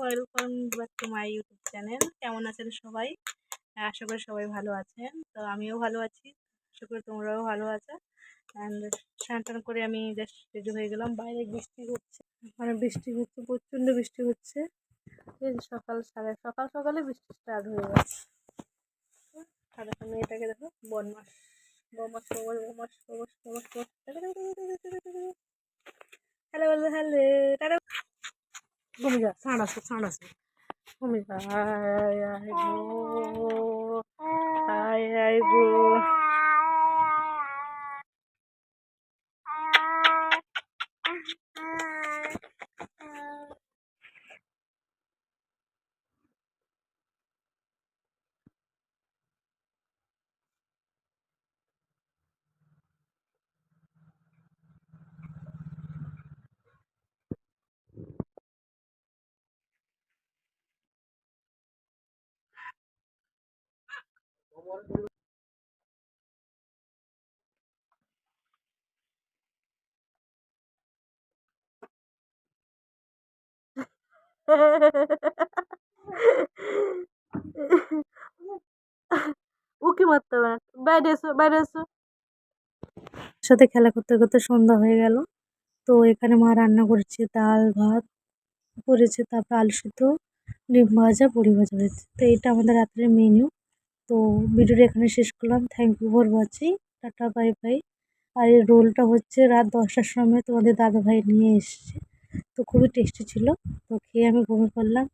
Welcome back to my YouTube channel কেমন আছেন সবাই আশা করি সবাই ভালো আছেন তো আমিও ভালো আছি আশা করি তোমরাও ভালো আছো অ্যান্ড স্নান টান করে আমি জাস্ট রেডি হয়ে গেলাম বাইরে বৃষ্টি হচ্ছে মানে বৃষ্টি হচ্ছে প্রচণ্ড বৃষ্টি হচ্ছে সকাল সাড়ে সকাল সকালে বৃষ্টি স্টার্ট হয়ে গেছে আর এখন মেয়েটাকে দেখো বনমাস বদমাস বদমাস বদমাস বদমাস বদমাস হ্যালো হ্যালো টাটা ঘুমে যা ছাড় আসো ছাড় আসো কমে যা আয় আয় গো আয় গো উকি মারতে এসো, বাইরে এসো। সাথে খেলা করতে করতে সন্ধ্যা হয়ে গেল। তো এখানে মা রান্না করেছে ডাল, ভাত করেছে, তারপর আলু সিদ্ধ, ডিম ভাজা, বড়ি ভাজা হয়েছে। তো এটা আমাদের রাত্রের মেনু তো ভিডিওটা এখানে শেষ করলাম। Thank you for watching tata bye bye আর এই রোলটা হচ্ছে রাত দশটার সময় তোমাদের দাদাভাই নিয়ে এসছে। তো খুবই টেস্টি ছিল। তো খেয়ে আমি ঘুমিয়ে পড়লাম।